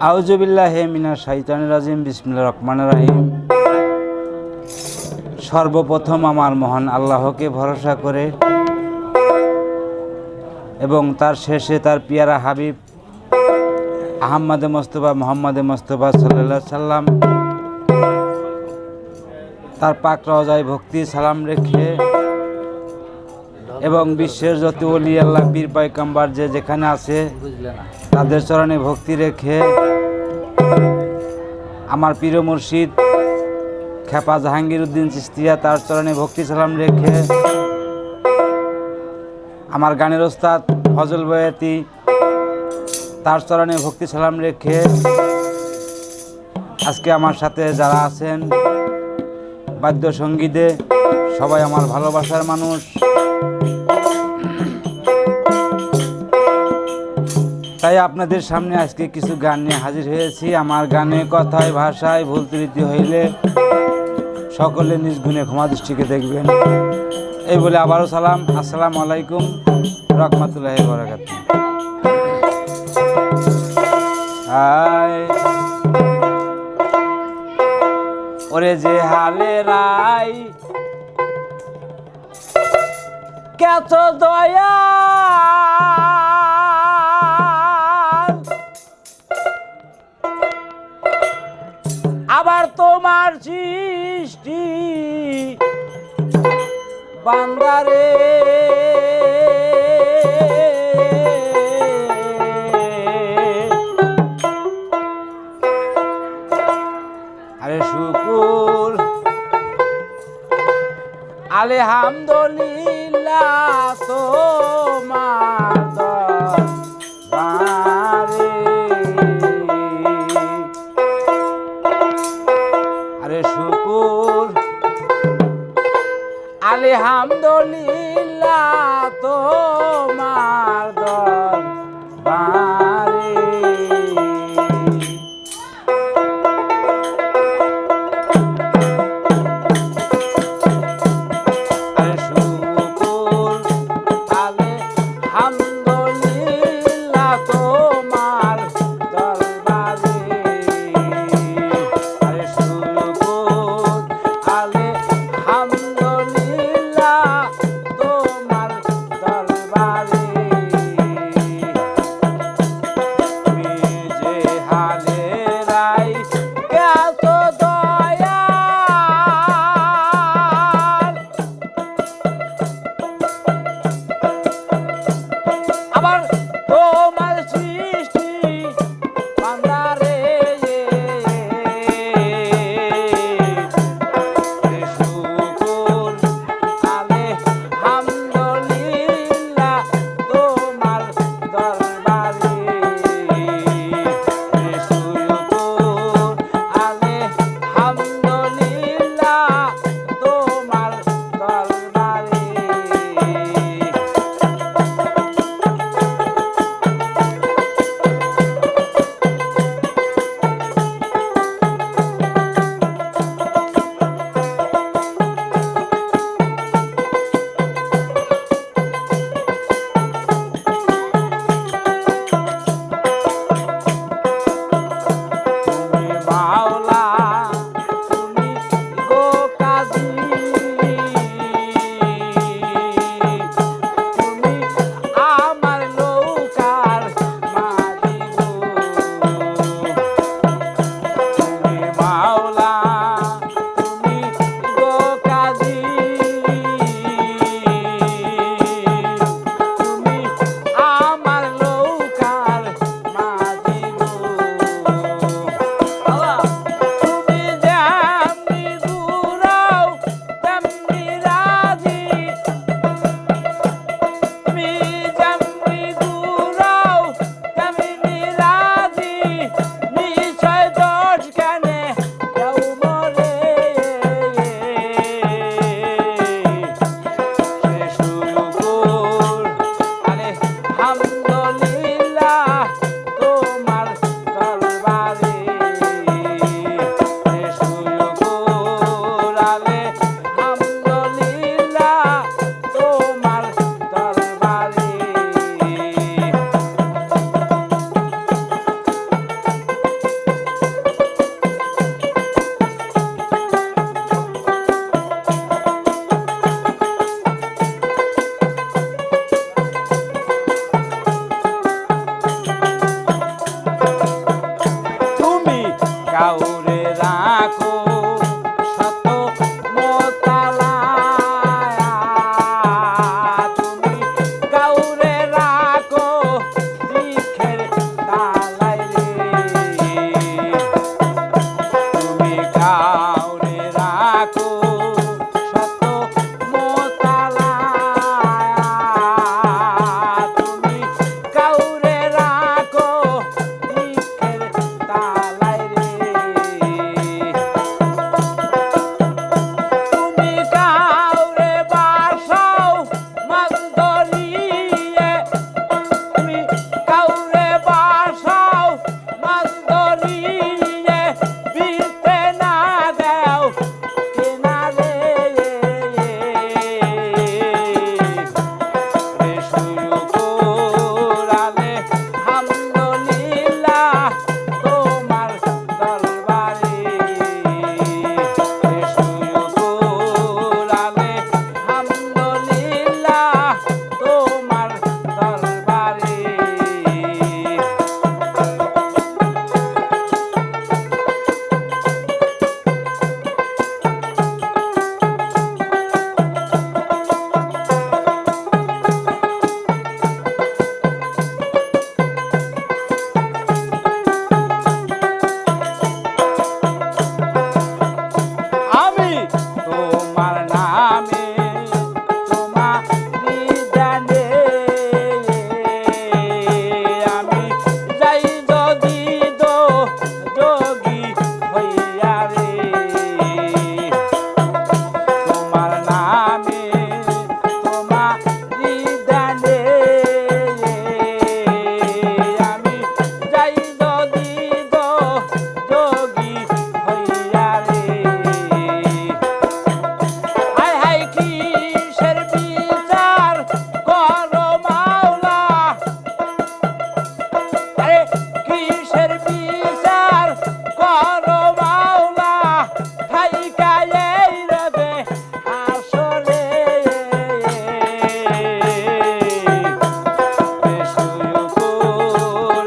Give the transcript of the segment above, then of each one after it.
আউজুবিল্লাহ মিনা শাইতান রাজিম বিসমুল্লা রহমান রাহিম। সর্বপ্রথম আমার মহান আল্লাহকে ভরসা করে এবং তার শেষে তার পিয়ারা হাবিব আহম্মদে মোস্তফা, মোহাম্মদে মোস্তফা সাল্লা সাল্লাম, তার পাক রজায় ভক্তি সালাম রেখে এবং বিশ্বের যত অলি আল্লাহ বীর পাইকাম্বার যে যেখানে আছে, তাদের চরণে ভক্তি রেখে আমার প্রিয় মুর্শিদ খেপা জাহাঙ্গীর উদ্দিন চিস্তিয়া তার চরণে ভক্তি সালাম রেখে আমার গানের ওস্তাদ ফজল বয়াতি তার চরণে ভক্তি সালাম রেখে আজকে আমার সাথে যারা আছেন বাদ্য সঙ্গীতে সবাই আমার ভালোবাসার মানুষ। তাই আপনাদের সামনে আজকে কিছু গান নিয়ে হাজির হয়েছি। আমার গানে, কথায়, ভাষায় ভুল ত্রুটি হইলে সকলে নিজ গুণে ক্ষমা দৃষ্টিকে দেখবেন। এই বলে আবারও সালাম। আসসালামু আলাইকুম। রহমতুল্লাহ বরাকাত ওরে যে হালে রাই কেত দয়া আবার তোমার সৃষ্টি বান্দারে। আরে শুকুর। আলহামদুলিল্লাহ।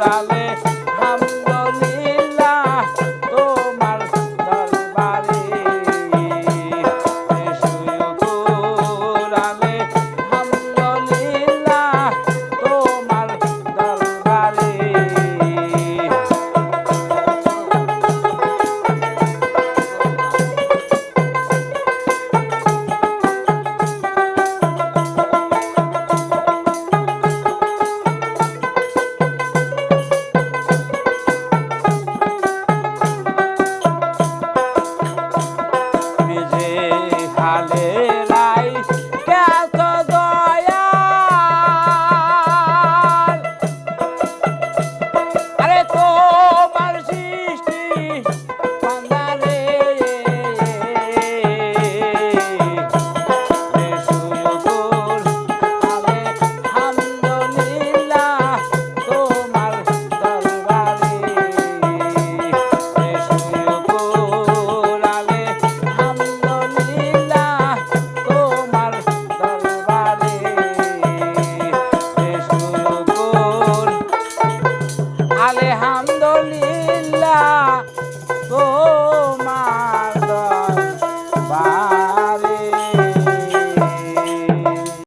lá.